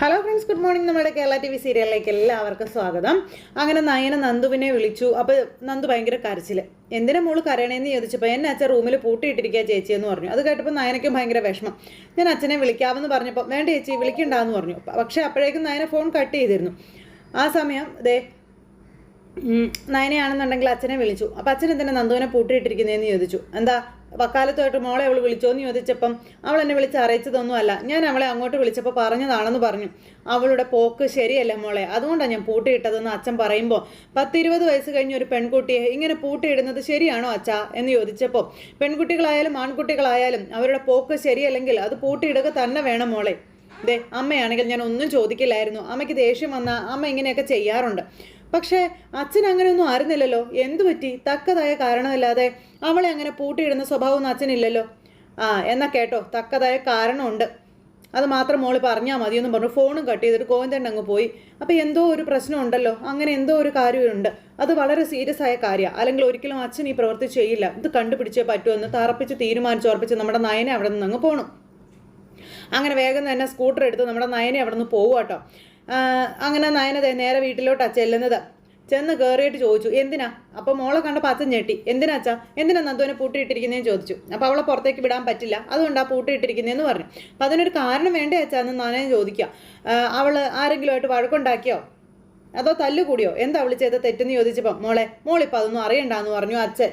Hello friends good morning നമ്മുടെ Kerala T V സീരിയലിലേക്ക് എല്ലാവർക്കും സ്വാഗതം. അങ്ങനെ നയന നന്ദുവിനെ വിളിച്ചു. അപ്പോൾ നന്ദു ഭയങ്കര കരച്ചിൽ എന്തിനാ മോൾ കരയണേന്ന് ചോദിച്ചപ്പോൾ എന്നെ അച്ഛൻ റൂമിൽ പൂട്ടിയിട്ടിരിക്കുക ചേച്ചി എന്ന് പറഞ്ഞു. അത് കേട്ടപ്പോൾ നയനയ്ക്കും ഭയങ്കര വിഷമം. ഞാൻ അച്ഛനെ വിളിക്കാമെന്ന് പറഞ്ഞപ്പോൾ വേണ്ട ചേച്ചി വിളിക്കണ്ടെന്ന് പറഞ്ഞു. പക്ഷേ അപ്പോഴേക്കും നയന ഫോൺ കട്ട് ചെയ്തിരുന്നു. ആ സമയം ദേ നയനയാണെന്നുണ്ടെങ്കിൽ അച്ഛനെ വിളിച്ചു. അപ്പോൾ അച്ഛൻ എന്തിനാ നന്ദുവിനെ പൂട്ടിയിട്ടിരിക്കുന്നതെന്ന് ചോദിച്ചു. എന്താ വക്കാലത്തുമായിട്ട് മോളെ അവൾ വിളിച്ചോന്ന് ചോദിച്ചപ്പം അവൾ എന്നെ വിളിച്ച് അറിയിച്ചതൊന്നുമല്ല ഞാൻ അവളെ അങ്ങോട്ട് വിളിച്ചപ്പോൾ പറഞ്ഞതാണെന്ന് പറഞ്ഞു. അവളുടെ പോക്ക് ശരിയല്ല മോളെ. അതുകൊണ്ടാണ് ഞാൻ പൂട്ടിയിട്ടതെന്ന് അച്ഛൻ പറയുമ്പോൾ പത്തിരുപത് വയസ്സ് കഴിഞ്ഞ ഒരു പെൺകുട്ടിയെ ഇങ്ങനെ പൂട്ടിയിടുന്നത് ശരിയാണോ അച്ഛ എന്ന് ചോദിച്ചപ്പോൾ പെൺകുട്ടികളായാലും ആൺകുട്ടികളായാലും അവരുടെ പോക്ക് ശരിയല്ലെങ്കിൽ അത് പൂട്ടിയിടുക തന്നെ വേണം മോളെ. ദേ അമ്മയാണെങ്കിൽ ഞാൻ ഒന്നും ചോദിക്കില്ലായിരുന്നു. അമ്മയ്ക്ക് ദേഷ്യം വന്നാൽ അമ്മ ഇങ്ങനെയൊക്കെ ചെയ്യാറുണ്ട്. പക്ഷേ അച്ഛൻ അങ്ങനെയൊന്നും ആയിരുന്നില്ലല്ലോ എന്തു പറ്റി? തക്കതായ കാരണമില്ലാതെ അവളെ അങ്ങനെ പൂട്ടിയിടുന്ന സ്വഭാവമൊന്നും അച്ഛനില്ലല്ലോ. ആ എന്നാ കേട്ടോ. തക്കതായ കാരണമുണ്ട്. അത് മാത്രം മോൾ പറഞ്ഞാൽ മതിയെന്നും പറഞ്ഞു. ഫോണും കട്ട് ചെയ്തിട്ട് ഗോവിന്ദൻ അങ്ങ് പോയി. അപ്പോൾ എന്തോ ഒരു പ്രശ്നമുണ്ടല്ലോ അങ്ങനെ എന്തോ ഒരു കാര്യമുണ്ട്. അത് വളരെ സീരിയസ് ആയ കാര്യമാണ് അല്ലെങ്കിൽ ഒരിക്കലും അച്ഛൻ ഈ പ്രവൃത്തി ചെയ്യില്ല. ഇത് കണ്ടുപിടിച്ചേ പറ്റുമെന്ന് തറപ്പിച്ച് തീരുമാനിച്ചുറപ്പിച്ച് നമ്മുടെ നയനെ അവിടെ നിന്ന് അങ്ങ് പോകണം അങ്ങനെ വേഗം തന്നെ സ്കൂട്ടർ എടുത്ത് നമ്മുടെ നയനെ അവിടെ നിന്ന് പോകുക കേട്ടോ അങ്ങനെ നയനതേ നേരെ വീട്ടിലോട്ടാ ചെല്ലുന്നത്. ചെന്ന് കയറിയിട്ട് ചോദിച്ചു എന്തിനാ? അപ്പോൾ മോളെ കണ്ടപ്പോൾ അച്ഛൻ ഞെട്ടി എന്തിനാ അച്ഛാ? എന്തിനാ നന്ദുവിനെ പൂട്ടിയിട്ടിരിക്കുന്നതെന്ന് ചോദിച്ചു. അപ്പോൾ അവളെ പുറത്തേക്ക് വിടാൻ പറ്റില്ല. അതുകൊണ്ടാ പൂട്ടിയിട്ടിരിക്കുന്നതെന്ന് പറഞ്ഞു. അപ്പം അതിനൊരു കാരണം വേണ്ടേ അച്ഛാ എന്ന് നനയെ ചോദിക്കുക അവൾ ആരെങ്കിലുമായിട്ട് വഴക്കുണ്ടാക്കിയോ? അതോ തല്ലുകൂടിയോ? എന്താ അവൾ ചെയ്ത തെറ്റെന്ന് ചോദിച്ചപ്പം മോളെ മോളിപ്പോൾ അതൊന്നും അറിയണ്ടെന്ന് പറഞ്ഞു അച്ഛൻ.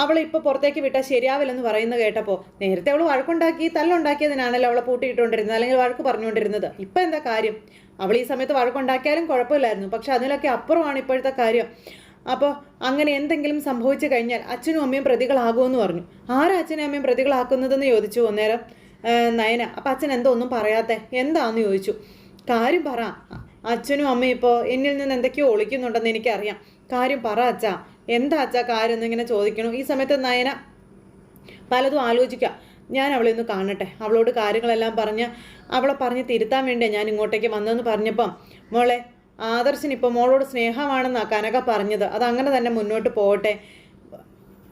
അവളെ ഇപ്പോൾ പുറത്തേക്ക് വിട്ടാൽ ശരിയാവില്ലെന്ന് പറയുന്നത് കേട്ടപ്പോൾ നേരത്തെ അവൾ വഴക്കുണ്ടാക്കി തല്ലുണ്ടാക്കിയതിനാണല്ലോ അവളെ പൂട്ടിയിട്ടുകൊണ്ടിരുന്നത് അല്ലെങ്കിൽ വഴക്ക് പറഞ്ഞുകൊണ്ടിരുന്നത്. ഇപ്പം എന്താ കാര്യം? അവൾ ഈ സമയത്ത് വഴക്കുണ്ടാക്കിയാലും കുഴപ്പമില്ലായിരുന്നു പക്ഷെ അതിലൊക്കെ അപ്പുറമാണ് ഇപ്പോഴത്തെ കാര്യം. അപ്പോൾ അങ്ങനെ എന്തെങ്കിലും സംഭവിച്ചു കഴിഞ്ഞാൽ അച്ഛനും അമ്മയും പ്രതികളാകുമെന്ന് പറഞ്ഞു. ആരാ അച്ഛനും അമ്മയും പ്രതികളാക്കുന്നതെന്ന് ചോദിച്ചു അന്നേരം നയന. അപ്പം അച്ഛൻ എന്തോ ഒന്നും പറയാത്തേ? എന്താന്ന് ചോദിച്ചു. കാര്യം പറ. അച്ഛനും അമ്മയും ഇപ്പോൾ എന്നിൽ നിന്ന് എന്തൊക്കെയോ ഒളിക്കുന്നുണ്ടെന്ന് എനിക്കറിയാം. കാര്യം പറ അച്ഛാ. എന്താ അച്ഛാ കാര്യം എന്നിങ്ങനെ ചോദിക്കണു. ഈ സമയത്ത് നയന പലതും ആലോചിക്കുക ഞാൻ അവളെ ഒന്ന് കാണട്ടെ. അവളോട് കാര്യങ്ങളെല്ലാം പറഞ്ഞ് അവളെ പറഞ്ഞ് തിരുത്താൻ വേണ്ടിയാണ് ഞാൻ ഇങ്ങോട്ടേക്ക് വന്നതെന്ന് പറഞ്ഞപ്പം മോളെ ആദർശൻ ഇപ്പോൾ മോളോട് സ്നേഹമാണെന്നാണ് കനക പറഞ്ഞത്. അങ്ങനെ തന്നെ മുന്നോട്ട് പോകട്ടെ.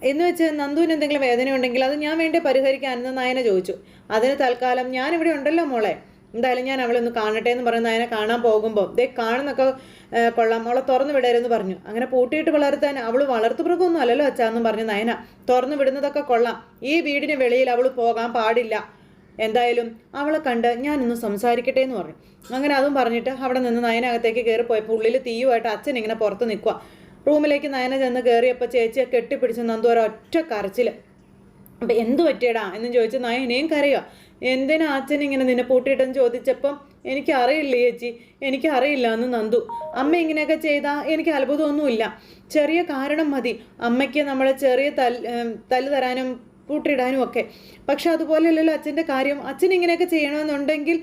എന്ന് വെച്ച് നന്ദുവിന് എന്തെങ്കിലും വേദന ഉണ്ടെങ്കിൽ അത് ഞാൻ വേണ്ടി പരിഹരിക്കാനെന്ന് നയന ചോദിച്ചു. അതിന് തൽക്കാലം ഞാനിവിടെ ഉണ്ടല്ലോ മോളെ. എന്തായാലും ഞാൻ അവളെ ഒന്ന് കാണട്ടെ എന്ന് പറയുന്നത് അതിനെ കാണാൻ പോകുമ്പോൾ ദേ കാണുന്നൊക്കെ കൊള്ളാം അവളെ തുറന്നു വിടരുതെന്ന് പറഞ്ഞു. അങ്ങനെ പൂട്ടിയിട്ട് വളർത്താൻ അവൾ വളർത്തുമൃഗമൊന്നും അല്ലല്ലോ അച്ഛാന്നും പറഞ്ഞു നയന. തുറന്നു വിടുന്നതൊക്കെ കൊള്ളാം. ഈ വീടിന് വെളിയിൽ അവൾ പോകാൻ പാടില്ല. എന്തായാലും അവളെ കണ്ട് ഞാനൊന്ന് സംസാരിക്കട്ടെ എന്ന് പറഞ്ഞു. അങ്ങനെ അതും പറഞ്ഞിട്ട് അവിടെ നിന്ന് നയനകത്തേക്ക് കയറി പോയപ്പോൾ ഉള്ളിൽ തീയുമായിട്ട് അച്ഛൻ ഇങ്ങനെ പുറത്ത് നിൽക്കുക റൂമിലേക്ക് നയന ചെന്ന് കയറിയപ്പോൾ ചേച്ചിയെ കെട്ടിപ്പിടിച്ച് നന്ദു ഒരൊറ്റ കരച്ചിൽ അപ്പം എന്ത് പറ്റിയടാ? എന്ന് ചോദിച്ച് നയനയും കരയുക എന്തിനാ അച്ഛൻ ഇങ്ങനെ നിന്നെ പൂട്ടിയിട്ടെന്ന് ചോദിച്ചപ്പം എനിക്ക് അറിയില്ല ചേച്ചി? എനിക്ക് അറിയില്ല എന്ന് നന്ദു. അമ്മ ഇങ്ങനെയൊക്കെ ചെയ്താൽ എനിക്ക് അത്ഭുതമൊന്നുമില്ല. ചെറിയ കാരണം മതി. അമ്മയ്ക്ക് നമ്മളെ ചെറിയ തല്ല് തല്ല് തരാനും പൂട്ടിയിടാനും ഒക്കെ. പക്ഷെ അതുപോലെയല്ലല്ലോ അച്ഛന്റെ കാര്യം. അച്ഛൻ ഇങ്ങനെയൊക്കെ ചെയ്യണമെന്നുണ്ടെങ്കിൽ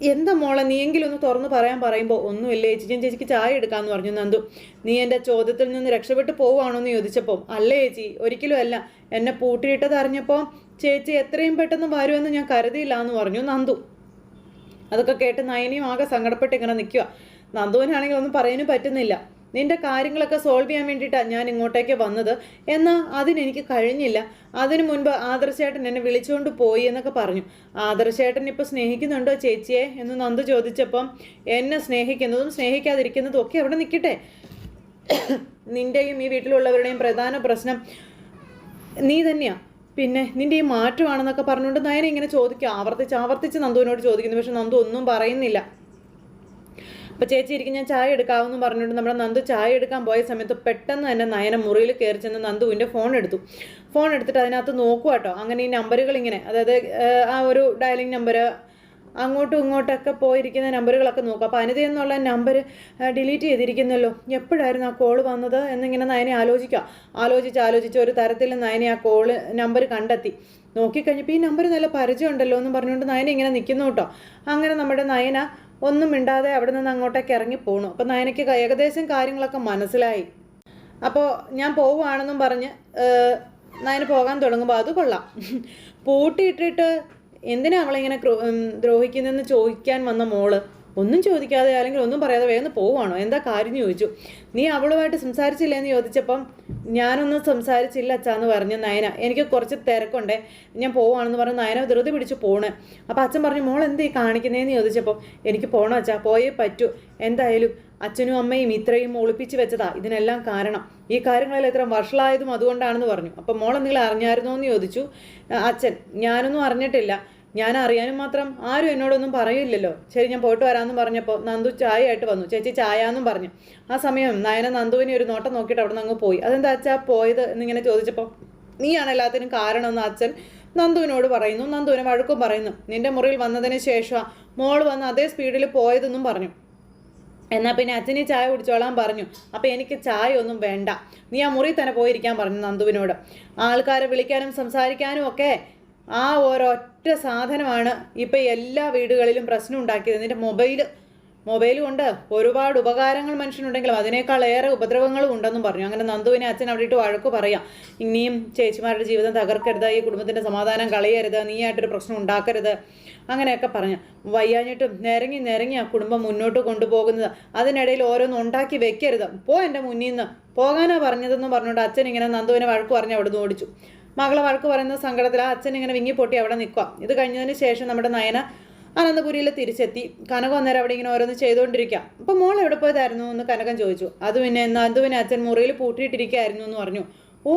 എന്താ മോളെ നീയെങ്കിലും ഒന്ന് തുറന്ന് പറയാൻ പറയുമ്പോൾ ഒന്നുമില്ല ചേച്ചി? ഞാൻ ചേച്ചിക്ക് ചായ എടുക്കാമെന്ന് പറഞ്ഞു നന്ദു. നീ എന്റെ ചോദ്യത്തിൽ നിന്ന് രക്ഷപ്പെട്ട് പോവുകയാണോ എന്ന് ചോദിച്ചപ്പോൾ അല്ല ചേച്ചി? ഒരിക്കലും അല്ല. എന്നെ പൂട്ടിയിട്ടത് അറിഞ്ഞപ്പോൾ ചേച്ചി എത്രയും പെട്ടെന്ന് വരുമെന്ന് ഞാൻ കരുതിയില്ല എന്ന് പറഞ്ഞു. നന്ദു. അതൊക്കെ കേട്ട് നയനിയും ആകെ സങ്കടപ്പെട്ട് ഇങ്ങനെ നിൽക്കുക നന്ദുവിനാണെങ്കിൽ ഒന്നും പറയാനും പറ്റുന്നില്ല. നിന്റെ കാര്യങ്ങളൊക്കെ സോൾവ് ചെയ്യാൻ വേണ്ടിയിട്ടാണ് ഞാൻ ഇങ്ങോട്ടേക്ക് വന്നത്. എന്നാൽ അതിനെനിക്ക് കഴിഞ്ഞില്ല. അതിനു മുൻപ് ആദർശേട്ടൻ എന്നെ വിളിച്ചുകൊണ്ട് പോയി എന്നൊക്കെ പറഞ്ഞു. ആദർശേട്ടൻ ഇപ്പോൾ സ്നേഹിക്കുന്നുണ്ടോ ചേച്ചിയെ? എന്ന് നന്ദു ചോദിച്ചപ്പം എന്നെ സ്നേഹിക്കുന്നതും സ്നേഹിക്കാതിരിക്കുന്നതും ഒക്കെ അവിടെ നിൽക്കട്ടെ. നിന്റെയും ഈ വീട്ടിലുള്ളവരുടെയും പ്രധാന പ്രശ്നം നീ തന്നെയാ. പിന്നെ നിന്റെ ഈ മാറ്റമാണെന്നൊക്കെ പറഞ്ഞുകൊണ്ട് നയന ഇങ്ങനെ ചോദിക്കുക ആവർത്തിച്ച് ആവർത്തിച്ച് നന്ദുവിനോട് ചോദിക്കുന്നു. പക്ഷെ നന്ദു ഒന്നും പറയുന്നില്ല. അപ്പോൾ ചേച്ചി ഇരിക്കും ഞാൻ ചായ എടുക്കാമെന്ന് പറഞ്ഞുകൊണ്ട് നമ്മുടെ നന്ദു ചായ എടുക്കാൻ പോയ സമയത്ത് പെട്ടെന്ന് തന്നെ നയന മുറിയിൽ കയറി ചെന്ന് നന്ദുവിന്റെ ഫോൺ എടുത്തു. ഫോൺ എടുത്തിട്ട് അതിനകത്ത് നോക്കുക കേട്ടോ അങ്ങനെ ഈ നമ്പറുകൾ ഇങ്ങനെ അതായത് ആ ഒരു ഡയലിംഗ് നമ്പർ അങ്ങോട്ടും ഇങ്ങോട്ടൊക്കെ പോയിരിക്കുന്ന നമ്പറുകളൊക്കെ നോക്കും. അപ്പോൾ അനിത എന്നുള്ള നമ്പർ ഡിലീറ്റ് ചെയ്തിരിക്കുന്നല്ലോ. എപ്പോഴായിരുന്നു ആ കോൾ വന്നത് എന്നിങ്ങനെ നയനെ ആലോചിക്കുക ആലോചിച്ച് ആലോചിച്ച് ഒരു തരത്തിൽ നയനെ ആ കോൾ നമ്പർ കണ്ടെത്തി. നോക്കിക്കഴിഞ്ഞപ്പോൾ ഈ നമ്പർ നല്ല പരിചയമുണ്ടല്ലോ എന്ന് പറഞ്ഞുകൊണ്ട് നയന ഇങ്ങനെ നിൽക്കുന്നു കേട്ടോ. അങ്ങനെ നമ്മുടെ നയന ഒന്നും മിണ്ടാതെ അവിടെ നിന്ന് അങ്ങോട്ടേക്ക് ഇറങ്ങി പോണു. അപ്പോൾ നയനയ്ക്ക് ഏകദേശം കാര്യങ്ങളൊക്കെ മനസ്സിലായി. അപ്പോൾ ഞാൻ പോവുകയാണെന്നും പറഞ്ഞ് നയന് പോകാൻ തുടങ്ങുമ്പോൾ അത് കൊള്ളാം. പൂട്ടിയിട്ടിട്ട് എന്തിനാ അവളിങ്ങനെ ദ്രോഹിക്കുന്നതെന്ന് ചോദിക്കാൻ വന്ന മോൾ? ഒന്നും ചോദിക്കാതെ അല്ലെങ്കിൽ ഒന്നും പറയാതെ വേഗം പോവുകയാണോ? എന്താ കാര്യം ചോദിച്ചു. നീ അവളുമായിട്ട് സംസാരിച്ചില്ലേ എന്ന് ചോദിച്ചപ്പം ഞാനൊന്നും സംസാരിച്ചില്ല അച്ഛാന്ന് പറഞ്ഞു നയന. എനിക്ക് കുറച്ച് തിരക്കുണ്ടേ. ഞാൻ പോവാണെന്ന് പറഞ്ഞ് നയന ധൃതി പിടിച്ച് പോണ്. അപ്പം അച്ഛൻ പറഞ്ഞു മോൾ എന്തേ കാണിക്കുന്നതെന്ന് ചോദിച്ചപ്പോൾ എനിക്ക് പോകണം അച്ഛാ പോയേ പറ്റൂ. എന്തായാലും അച്ഛനും അമ്മയും ഇത്രയും ഒളിപ്പിച്ച് വെച്ചതാ. ഇതിനെല്ലാം കാരണം ഈ കാര്യങ്ങളിൽ എത്ര വഷളായതും അതുകൊണ്ടാണെന്ന് പറഞ്ഞു. അപ്പം മോൾ എന്തെങ്കിലും അറിഞ്ഞായിരുന്നോ എന്ന് ചോദിച്ചു. അച്ഛൻ ഞാനൊന്നും അറിഞ്ഞിട്ടില്ല. ഞാൻ അറിയാനും മാത്രം ആരും എന്നോടൊന്നും പറയില്ലല്ലോ. ശരി ഞാൻ പോയിട്ട് വരാമെന്ന് പറഞ്ഞപ്പോൾ നന്ദു ചായ ആയിട്ട് വന്നു. ചേച്ചി ചായ എന്നും പറഞ്ഞു. ആ സമയം നയന നന്ദുവിനെ ഒരു നോട്ടം നോക്കിയിട്ട് അവിടെ നിന്ന് അങ്ങ് പോയി. അതെന്താ അച്ഛാ പോയത് എന്നിങ്ങനെ ചോദിച്ചപ്പോൾ നീയാണ് എല്ലാത്തിനും കാരണമെന്ന് അച്ഛൻ നന്ദുവിനോട് പറയുന്നു. നന്ദുവിനെ വഴക്കും പറയുന്നു. നിന്റെ മുറിയിൽ വന്നതിന് ശേഷം മോൾ വന്ന് അതേ സ്പീഡിൽ പോയതെന്നും പറഞ്ഞു. എന്നാൽ പിന്നെ അച്ഛനെ ചായ കുടിച്ചോളാൻ പറഞ്ഞു. അപ്പോൾ എനിക്ക് ചായ ഒന്നും വേണ്ട. നീ ആ മുറി തന്നെ പോയിരിക്കാൻ പറഞ്ഞു നന്ദുവിനോട്. ആൾക്കാരെ വിളിക്കാനും സംസാരിക്കാനും ഒക്കെ ആ ഒരൊറ്റ സാധനമാണ് ഇപ്പം എല്ലാ വീടുകളിലും പ്രശ്നം ഉണ്ടാക്കിയത്. എന്നിട്ട് മൊബൈൽ മൊബൈൽ കൊണ്ട് ഒരുപാട് ഉപകാരങ്ങൾ മനുഷ്യനുണ്ടെങ്കിലും അതിനേക്കാൾ ഏറെ ഉപദ്രവങ്ങളും ഉണ്ടെന്നും പറഞ്ഞു. അങ്ങനെ നന്ദുവിനെ അച്ഛൻ അവിടെ ഇട്ട് വഴക്ക് പറയാം. ഇനിയും ചേച്ചിമാരുടെ ജീവിതം തകർക്കരുത് ഈ കുടുംബത്തിന്റെ സമാധാനം കളയരുത് നീയായിട്ടൊരു പ്രശ്നം ഉണ്ടാക്കരുത് അങ്ങനെയൊക്കെ പറഞ്ഞു. വയ്യാഞ്ഞിട്ടും നിരങ്ങി നിരങ്ങി ആ കുടുംബം മുന്നോട്ട് കൊണ്ടുപോകുന്നത്. അതിനിടയിൽ ഓരോന്നും ഉണ്ടാക്കി വെക്കരുത്. പോ എന്റെ മുന്നിൽ നിന്ന്. പോകാനാ പറഞ്ഞതെന്ന് പറഞ്ഞുകൊണ്ട് അച്ഛൻ ഇങ്ങനെ നന്ദുവിനെ വഴക്ക് പറഞ്ഞ് അവിടെ നിന്ന് ഓടിച്ചു. മകളെ വഴക്ക് പറയുന്ന സങ്കടത്തിൽ ആ അച്ഛൻ ഇങ്ങനെ വിങ്ങി പൊട്ടി അവിടെ നിൽക്കുക. ഇത് കഴിഞ്ഞതിന് ശേഷം നമ്മുടെ നയന അനന്തപുരിയിൽ തിരിച്ചെത്തി. കനകം അന്നേരം അവിടെ ഇങ്ങനെ ഓരോന്ന് ചെയ്തുകൊണ്ടിരിക്കുക. അപ്പോൾ മോൾ എവിടെ പോയതായിരുന്നു? എന്ന് കനകം ചോദിച്ചു. അത് പിന്നെ നന്ദുവിനെ അച്ഛൻ മുറിയിൽ പൂട്ടിയിട്ടിരിക്കുകയായിരുന്നു എന്ന് പറഞ്ഞു. ഓ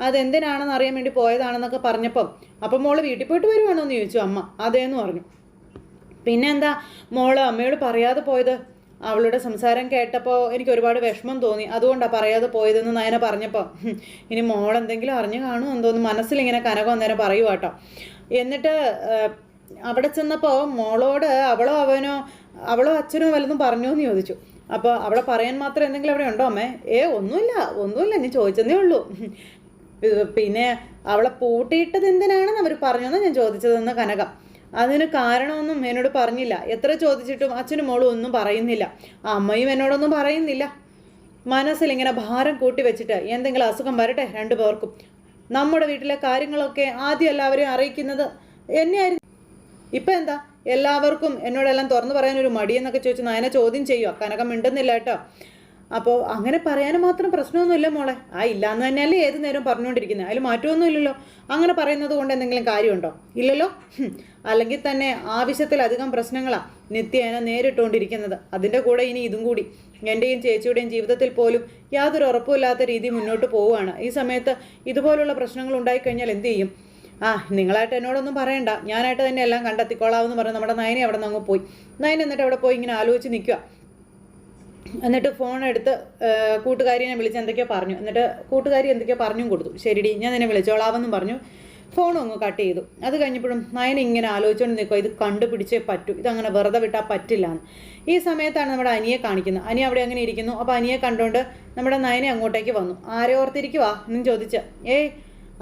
അതെന്തിനാണെന്ന് അറിയാൻ വേണ്ടി പോയതാണെന്നൊക്കെ പറഞ്ഞപ്പം അപ്പം മോൾ വീട്ടിൽ പോയിട്ട് വരുവാണോ? എന്ന് ചോദിച്ചു അമ്മ. അതേന്ന് പറഞ്ഞു. പിന്നെന്താ മോൾ അമ്മയോട് പറയാതെ പോയത്? അവളുടെ സംസാരം കേട്ടപ്പോൾ എനിക്ക് ഒരുപാട് വിഷമം തോന്നി. അതുകൊണ്ടാണ് പറയാതെ പോയതെന്ന് നയന പറഞ്ഞപ്പോൾ ഇനി മോൾ എന്തെങ്കിലും അറിഞ്ഞു കാണുമോ എന്തോന്ന് മനസ്സിലിങ്ങനെ കനകം അന്നേരം പറയുക കേട്ടോ എന്നിട്ട് അവിടെ ചെന്നപ്പോൾ മോളോട് അവളോ അവനോ അവളോ അച്ഛനോ വല്ലതും പറഞ്ഞോ എന്ന് ചോദിച്ചു. അപ്പോൾ അവളെ പറയാൻ മാത്രം എന്തെങ്കിലും അവിടെ ഉണ്ടോ അമ്മേ? ഏ ഒന്നുമില്ല ഒന്നുമില്ല നീ ചോദിച്ചതേ ഉള്ളൂ. പിന്നെ അവളെ പൂട്ടിയിട്ടത് എന്തിനാണെന്ന് അവർ പറഞ്ഞെന്ന് ഞാൻ ചോദിച്ചതെന്ന് കനകം. അതിന് കാരണമൊന്നും എന്നോട് പറഞ്ഞില്ല. എത്ര ചോദിച്ചിട്ടും അച്ഛനും മോളും ഒന്നും പറയുന്നില്ല. അമ്മയും എന്നോടൊന്നും പറയുന്നില്ല. മനസ്സിൽ ഇങ്ങനെ ഭാരം കൂട്ടി വെച്ചിട്ട് എന്തെങ്കിലും അസുഖം വരട്ടെ രണ്ടു പേർക്കും. നമ്മുടെ വീട്ടിലെ കാര്യങ്ങളൊക്കെ ആദ്യം എല്ലാവരെയും അറിയിക്കുന്നത് എന്നെയായിരുന്നു. ഇപ്പം എന്താ? എല്ലാവർക്കും എന്നോടെല്ലാം തുറന്നു പറയാനൊരു മടിയെന്നൊക്കെ ചോദിച്ചു നയന ചോദ്യം ചെയ്യുക കനകം മിണ്ടുന്നില്ല കേട്ടോ. അപ്പോൾ അങ്ങനെ പറയാനും മാത്രം പ്രശ്നമൊന്നുമില്ല മോളെ. ആ ഇല്ലാന്ന് തന്നെയല്ലേ ഏത് നേരം പറഞ്ഞുകൊണ്ടിരിക്കുന്നത് അതിൽ മാറ്റമൊന്നുമില്ലല്ലോ. അങ്ങനെ പറയുന്നത് കൊണ്ട് എന്തെങ്കിലും കാര്യമുണ്ടോ? ഇല്ലല്ലോ? അല്ലെങ്കിൽ തന്നെ ആവശ്യത്തിലധികം പ്രശ്നങ്ങളാണ് നിത്യേന നേരിട്ടുകൊണ്ടിരിക്കുന്നത്. അതിന്റെ കൂടെ ഇനി ഇതും കൂടി. എന്റെയും ചേച്ചിയുടെയും ജീവിതത്തിൽ പോലും യാതൊരു ഉറപ്പുമില്ലാത്ത രീതി മുന്നോട്ട് പോവുകയാണ്. ഈ സമയത്ത് ഇതുപോലുള്ള പ്രശ്നങ്ങൾ ഉണ്ടായിക്കഴിഞ്ഞാൽ എന്ത് ചെയ്യും? ആ നിങ്ങളായിട്ട് എന്നോടൊന്നും പറയണ്ട. ഞാനായിട്ട് തന്നെ എല്ലാം കണ്ടെത്തിക്കോളാമെന്ന് പറഞ്ഞ് നമ്മുടെ നയനെ അവിടെ നിന്ന് അങ്ങ് പോയി. നയൻ എന്നിട്ട് അവിടെ പോയി ഇങ്ങനെ ആലോചിച്ച് നിൽക്കുക എന്നിട്ട് ഫോൺ എടുത്ത് കൂട്ടുകാരിനെ വിളിച്ച് എന്തൊക്കെയോ പറഞ്ഞു. എന്നിട്ട് കൂട്ടുകാരി എന്തൊക്കെയോ പറഞ്ഞും കൊടുത്തു. ശരിടി ഞാൻ നിന്നെ വിളിച്ചോളാവെന്നും പറഞ്ഞു. ഫോണും അങ്ങ് കട്ട് ചെയ്തു. അത് കഴിഞ്ഞപ്പോഴും നയൻ ഇങ്ങനെ ആലോചിച്ചുകൊണ്ട് നിൽക്കുക ഇത് കണ്ടുപിടിച്ചേ പറ്റൂ. ഇതങ്ങനെ വെറുതെ വിട്ടാൽ പറ്റില്ല എന്ന് ഈ സമയത്താണ് നമ്മുടെ അനിയെ കാണിക്കുന്നത്. അനി അവിടെ അങ്ങനെ ഇരിക്കുന്നു? അപ്പോൾ അനിയെ കണ്ടുകൊണ്ട് നമ്മുടെ നയനെ അങ്ങോട്ടേക്ക് വന്നു. ആരെ ഓർത്തിരിക്കുവാ? എന്നും ചോദിച്ച്. ഏയ്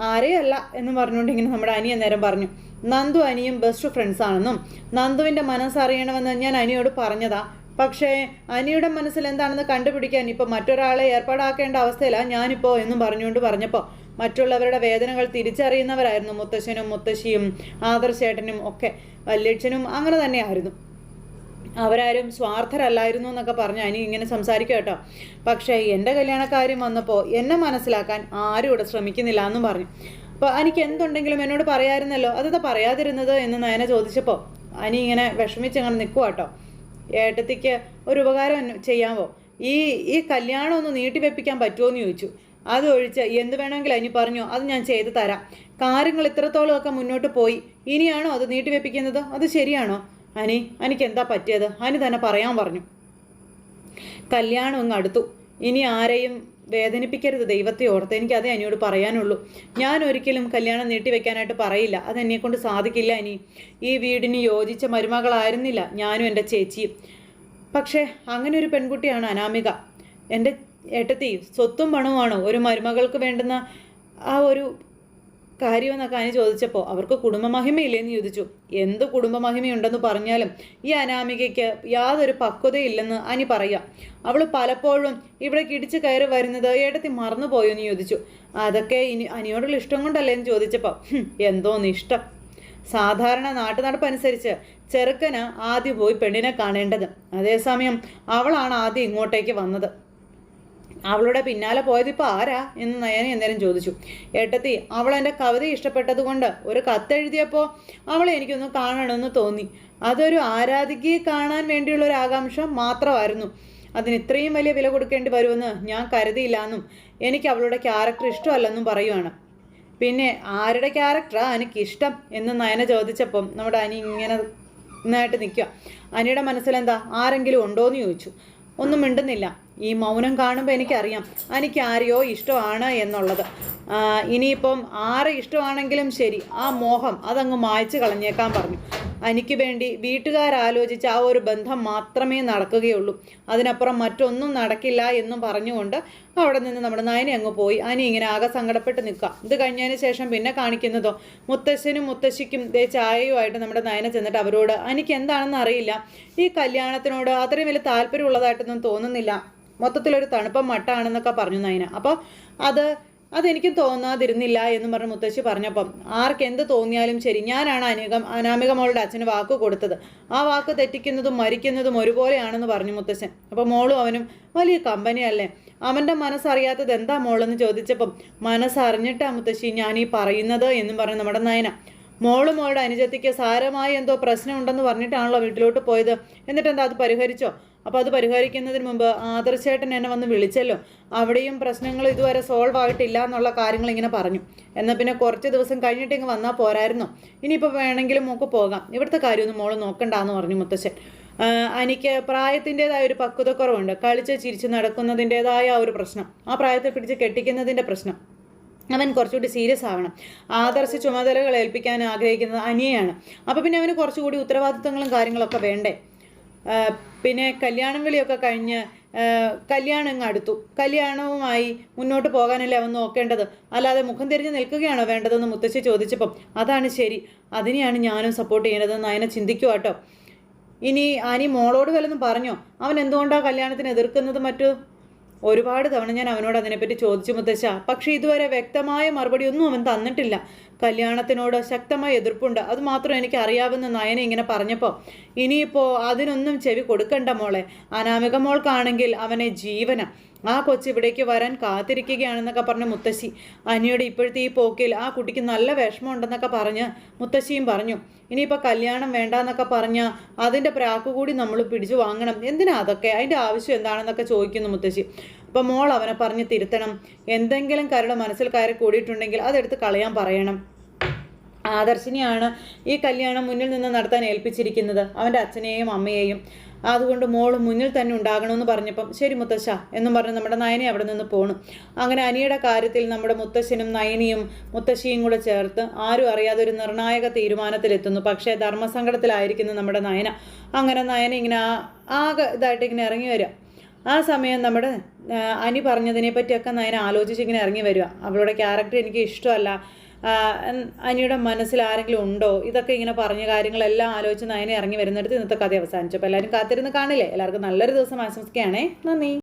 ആരെയല്ല എന്ന് പറഞ്ഞുകൊണ്ട് ഇങ്ങനെ നമ്മുടെ അനിയ നേരം പറഞ്ഞു. നന്ദു അനിയും ബെസ്റ്റ് ഫ്രണ്ട്സ് ആണെന്നും നന്ദുവിന്റെ മനസ്സറിയണമെന്ന് ഞാൻ അനിയോട് പറഞ്ഞതാ. പക്ഷേ അനിയുടെ മനസ്സിൽ എന്താണെന്ന് കണ്ടുപിടിക്കാൻ ഇപ്പോൾ മറ്റൊരാളെ ഏർപ്പാടാക്കേണ്ട അവസ്ഥയിലാണ് ഞാനിപ്പോൾ എന്നും പറഞ്ഞുകൊണ്ട് പറഞ്ഞപ്പോൾ മറ്റുള്ളവരുടെ വേദനകൾ തിരിച്ചറിയുന്നവരായിരുന്നു മുത്തശ്ശനും മുത്തശ്ശിയും ആദർശേട്ടനും ഒക്കെ വല്യച്ഛനും അങ്ങനെ തന്നെയായിരുന്നു. അവരാരും സ്വാർത്ഥരല്ലായിരുന്നു എന്നൊക്കെ പറഞ്ഞ് അനി ഇങ്ങനെ സംസാരിക്കും കേട്ടോ. പക്ഷേ എന്റെ കല്യാണക്കാര്യം വന്നപ്പോൾ എന്നെ മനസ്സിലാക്കാൻ ആരും ഇവിടെ ശ്രമിക്കുന്നില്ല എന്നും പറഞ്ഞു. അപ്പോൾ എനിക്ക് എന്തുണ്ടെങ്കിലും എന്നോട് പറയാമായിരുന്നല്ലോ അതെന്താ പറയാതിരുന്നത് എന്ന് നയന ചോദിച്ചപ്പോൾ അനി ഇങ്ങനെ വിഷമിച്ച് അങ്ങനെ നിൽക്കുക കേട്ടോ. ഏട്ടത്തിക്ക് ഒരു ഉപകാരം ചെയ്യാമോ ഈ ഈ കല്യാണം ഒന്ന് നീട്ടിവെപ്പിക്കാൻ പറ്റുമോ എന്ന് ചോദിച്ചു. അതൊഴിച്ച് എന്ത് വേണമെങ്കിലും അനി പറഞ്ഞു അത് ഞാൻ ചെയ്തു തരാം. കാര്യങ്ങൾ ഇത്രത്തോളമൊക്കെ മുന്നോട്ട് പോയി. ഇനിയാണോ അത് നീട്ടിവെപ്പിക്കുന്നത് അത് ശരിയാണോ? അനി അനിക്ക് എന്താ പറ്റിയത്? അനി തന്നെ പറയാൻ പറഞ്ഞു. കല്യാണം അങ്ങ് അടുത്തു. ഇനി ആരെയും വേദനിപ്പിക്കരുത് ദൈവത്തെ ഓർത്ത്. എനിക്ക് അതേ അനിയോട് പറയാനുള്ളൂ. ഞാൻ ഒരിക്കലും കല്യാണം നീട്ടിവെക്കാനായിട്ട് പറയില്ല. അത് കൊണ്ട് സാധിക്കില്ല ഇനി. ഈ വീടിന് യോജിച്ച മരുമകളായിരുന്നില്ല ഞാനും എന്റെ ചേച്ചിയും. പക്ഷേ അങ്ങനെ ഒരു പെൺകുട്ടിയാണ് അനാമിക. എന്റെ ഏട്ടത്തി സ്വത്തും പണവുമാണോ. ഒരു മരുമകൾക്ക് വേണ്ടുന്ന ആ ഒരു കാര്യമെന്നൊക്കെ അനു ചോദിച്ചപ്പോൾ അവർക്ക് കുടുംബമഹിമയില്ലേന്ന് ചോദിച്ചു. എന്ത് കുടുംബമഹിമയുണ്ടെന്ന് പറഞ്ഞാലും ഈ അനാമികയ്ക്ക് യാതൊരു പക്വതയില്ലെന്ന് അനി പറയുക അവൾ പലപ്പോഴും ഇവിടെ കിടിച്ച് കയറി വരുന്നത് ഏടത്തി മറന്നുപോയോ എന്ന് ചോദിച്ചു. അതൊക്കെ ഇനി അനിയോടുള്ള ഇഷ്ടം കൊണ്ടല്ലേ എന്ന് ചോദിച്ചപ്പോൾ എന്തോന്ന് ഇഷ്ടം. സാധാരണ നാട്ടുനടപ്പനുസരിച്ച് ചെറുക്കന് ആദ്യം പോയി പെണ്ണിനെ കാണേണ്ടത്. അതേസമയം അവളാണ് ആദ്യം ഇങ്ങോട്ടേക്ക് വന്നത്. അവളുടെ പിന്നാലെ പോയത് ഇപ്പോൾ ആരാ എന്ന് നയന എന്തേലും ചോദിച്ചു. ഏട്ടത്തി അവൾ എന്റെ കവിത ഇഷ്ടപ്പെട്ടതുകൊണ്ട് ഒരു കത്തെഴുതിയപ്പോൾ അവളെ എനിക്കൊന്ന് കാണണമെന്ന് തോന്നി. അതൊരു ആരാധികയെ കാണാൻ വേണ്ടിയുള്ള ഒരു ആകാംക്ഷ മാത്രമായിരുന്നു. അതിന് ഇത്രയും വലിയ വില കൊടുക്കേണ്ടി വരുമെന്ന് ഞാൻ കരുതിയില്ല എനിക്ക് അവളുടെ ക്യാരക്ടർ ഇഷ്ടമല്ലെന്നും പറയുവാണ്. പിന്നെ ആരുടെ ക്യാരക്ടറാ എനിക്കിഷ്ടം എന്ന് നയന ചോദിച്ചപ്പം നമ്മുടെ അനി ഇങ്ങനെ നന്നായിട്ട് നിൽക്കുക. അനിയുടെ മനസ്സിലെന്താ? ആരെങ്കിലും ഉണ്ടോയെന്ന് ചോദിച്ചു. ഒന്നും മിണ്ടുന്നില്ല. ഈ മൗനം കാണുമ്പോൾ എനിക്കറിയാം എനിക്ക് ആരെയോ ഇഷ്ടമാണ് എന്നുള്ളത്. ഇനിയിപ്പം ആരെ ഇഷ്ടമാണെങ്കിലും ശരി ആ മോഹം അതങ്ങ് മായ്ച്ചു കളഞ്ഞേക്കാൻ പറഞ്ഞു. എനിക്ക് വേണ്ടി വീട്ടുകാരാലോചിച്ച ആ ഒരു ബന്ധം മാത്രമേ നടക്കുകയുള്ളൂ. അതിനപ്പുറം മറ്റൊന്നും നടക്കില്ല എന്നും പറഞ്ഞുകൊണ്ട് അവിടെ നിന്ന് നമ്മുടെ നയനെ അങ്ങ് പോയി. അനി ഇങ്ങനെ ആകെ സങ്കടപ്പെട്ട് നിൽക്കുക ഇത് കഴിഞ്ഞതിന് ശേഷം പിന്നെ കാണിക്കുന്നതോ? മുത്തശ്ശനും മുത്തശ്ശിക്കും ദേ ചായയുമായിട്ട് നമ്മുടെ നയന ചെന്നിട്ട് അവരോട് എനിക്ക് എന്താണെന്ന് അറിയില്ല. ഈ കല്യാണത്തിനോട് അത്രയും വലിയ താല്പര്യമുള്ളതായിട്ടൊന്നും തോന്നുന്നില്ല. മൊത്തത്തിലൊരു തണുപ്പം മട്ടാണെന്നൊക്കെ പറഞ്ഞു നയന അപ്പോൾ അത് അതെനിക്കും തോന്നാതിരുന്നില്ല എന്ന് പറഞ്ഞ് മുത്തശ്ശി പറഞ്ഞപ്പം ആർക്ക് എന്ത് തോന്നിയാലും ശരി ഞാനാണ് അനേകം അനാമിക മോളുടെ അച്ഛന് വാക്ക് കൊടുത്തത്. ആ വാക്ക് തെറ്റിക്കുന്നതും മരിക്കുന്നതും ഒരുപോലെയാണെന്ന് പറഞ്ഞു മുത്തശ്ശൻ. അപ്പോൾ മോളും അവനും വലിയ കമ്പനിയല്ലേ. അവന്റെ മനസ്സറിയാത്തത് എന്താ മോളെന്ന് ചോദിച്ചപ്പം മനസ്സറിഞ്ഞിട്ടാ മുത്തശ്ശി ഞാൻ ഈ പറയുന്നത് എന്നും പറഞ്ഞു നമ്മുടെ നയന മോൾ മോളുടെ അനുജത്തിക്ക് സാരമായി എന്തോ പ്രശ്നമുണ്ടെന്ന് പറഞ്ഞിട്ടാണല്ലോ വീട്ടിലോട്ട് പോയത്. എന്നിട്ട് എന്താ അത് പരിഹരിച്ചോ? അപ്പോൾ അത് പരിഹരിക്കുന്നതിന് മുമ്പ് ആദർശേട്ടൻ എന്നെ വന്ന് വിളിച്ചല്ലോ. അവിടെയും പ്രശ്നങ്ങൾ ഇതുവരെ സോൾവ് ആയിട്ടില്ല എന്നുള്ള കാര്യങ്ങൾ ഇങ്ങനെ പറഞ്ഞു. എന്നാൽ പിന്നെ കുറച്ച് ദിവസം കഴിഞ്ഞിട്ട് ഇങ്ങ് വന്നാൽ പോരായിരുന്നോ? ഇനിയിപ്പോൾ വേണമെങ്കിലും മോക്ക് പോകാം. ഇവിടുത്തെ കാര്യമൊന്നും മോൾ നോക്കണ്ടെന്ന് പറഞ്ഞു മുത്തശ്ശൻ. എനിക്ക് പ്രായത്തിന്റെതായ ഒരു പക്വതക്കുറവുണ്ട്. കളിച്ച് ചിരിച്ച് നടക്കുന്നതിന്റെതായ ഒരു പ്രശ്നം. ആ പ്രായത്തെ പിടിച്ച് കെട്ടിക്കുന്നതിന്റെ പ്രശ്നം. അവൻ കുറച്ചുകൂടി സീരിയസ് ആവണം. ആദർശ ചുമതലകൾ ഏൽപ്പിക്കാൻ ആഗ്രഹിക്കുന്നത് അനിയയാണ്. അപ്പോൾ പിന്നെ അവന് കുറച്ചുകൂടി ഉത്തരവാദിത്തങ്ങളും കാര്യങ്ങളൊക്കെ വേണ്ടേ? പിന്നെ കല്യാണം വിളിയൊക്കെ കഴിഞ്ഞ് കല്യാണം ഇങ്ങ് അടുത്തു. കല്യാണവുമായി മുന്നോട്ട് പോകാനല്ലേ അവൻ നോക്കേണ്ടത്? അല്ലാതെ മുഖം തിരിഞ്ഞ് നിൽക്കുകയാണോ വേണ്ടതെന്ന് മുത്തശ്ശി ചോദിച്ചപ്പം അതാണ് ശരി. അതിനെയാണ് ഞാനും സപ്പോർട്ട് ചെയ്യേണ്ടതെന്ന് അതിനെ ചിന്തിക്കുക കേട്ടോ ഇനി ആനി മോളോട് വല്ലതും പറഞ്ഞോ? അവൻ എന്തുകൊണ്ടാണ് കല്യാണത്തിന് എതിർക്കുന്നത് മറ്റു? ഒരുപാട് തവണ ഞാൻ അവനോട് അതിനെപ്പറ്റി ചോദിച്ചു മുത്തശ്ശ. പക്ഷേ ഇതുവരെ വ്യക്തമായ മറുപടി ഒന്നും അവൻ തന്നിട്ടില്ല. കല്യാണത്തിനോട് ശക്തമായ എതിർപ്പുണ്ട്. അത് മാത്രം എനിക്ക് അറിയാവുന്ന നയന ഇങ്ങനെ പറഞ്ഞപ്പോൾ ഇനിയിപ്പോൾ അതിനൊന്നും ചെവി കൊടുക്കണ്ട മോളെ. അനാമിക മോൾക്കാണെങ്കിൽ അവനെ ജീവന ആ കൊച്ചു ഇവിടേക്ക് വരാൻ കാത്തിരിക്കുകയാണെന്നൊക്കെ പറഞ്ഞ് മുത്തശ്ശി. അനിയുടെ ഇപ്പോഴത്തെ ഈ പോക്കിൽ ആ കുട്ടിക്ക് നല്ല വിഷമമുണ്ടെന്നൊക്കെ പറഞ്ഞ് മുത്തശ്ശിയും പറഞ്ഞു. ഇനിയിപ്പോൾ കല്യാണം വേണ്ടാന്നൊക്കെ പറഞ്ഞ് അതിന്റെ പ്രാക്ക് കൂടി നമ്മൾ പിടിച്ചു വാങ്ങണം. എന്തിനാ അതൊക്കെ? അതിന്റെ ആവശ്യം എന്താണെന്നൊക്കെ ചോദിക്കുന്നു മുത്തശ്ശി. അപ്പം മോൾ അവനെ പറഞ്ഞ് തിരുത്തണം. എന്തെങ്കിലും കരട് മനസ്സിൽ കയറി കൂടിയിട്ടുണ്ടെങ്കിൽ അതെടുത്ത് കളയാൻ പറയണം. ആദർശിനെയാണ് ഈ കല്യാണം മുന്നിൽ നിന്ന് നടത്താൻ ഏൽപ്പിച്ചിരിക്കുന്നത്. അവന്റെ അച്ഛനെയും അമ്മയെയും. അതുകൊണ്ട് മോൾ മുന്നിൽ തന്നെ ഉണ്ടാകണമെന്ന് പറഞ്ഞപ്പം ശരി മുത്തശ്ശ എന്നും പറഞ്ഞ് നമ്മുടെ നയനെ അവിടെ നിന്ന് പോണു. അങ്ങനെ അനിയുടെ കാര്യത്തിൽ നമ്മുടെ മുത്തശ്ശനും നയനിയും മുത്തശ്ശിയും കൂടെ ചേർത്ത് ആരും അറിയാതെ ഒരു നിർണായക തീരുമാനത്തിലെത്തുന്നു. പക്ഷേ ധർമ്മസങ്കടത്തിലായിരിക്കുന്നു നമ്മുടെ നയന അങ്ങനെ നയന ഇങ്ങനെ ആകെ ഇതായിട്ട് ഇങ്ങനെ ഇറങ്ങി വരിക. ആ സമയം നമ്മുടെ അനി പറഞ്ഞതിനെ പറ്റിയൊക്കെ നയന ആലോചിച്ച് ഇങ്ങനെ ഇറങ്ങി വരിക. അവളുടെ ക്യാരക്ടർ എനിക്ക് ഇഷ്ടമല്ല. അനിയുടെ മനസ്സിൽ ആരെങ്കിലും ഉണ്ടോ? ഇതൊക്കെ ഇങ്ങനെ പറഞ്ഞ കാര്യങ്ങളെല്ലാം ആലോചിച്ച് നയനെ ഇറങ്ങി വരുന്നിടത്ത് ഇന്നത്തെ കഥ അവസാനിച്ചു. അപ്പോൾ എല്ലാവരും കാത്തിരുന്ന് കാണില്ലേ? എല്ലാവർക്കും നല്ലൊരു ദിവസം ആശംസിക്കുകയാണേ. നന്ദി.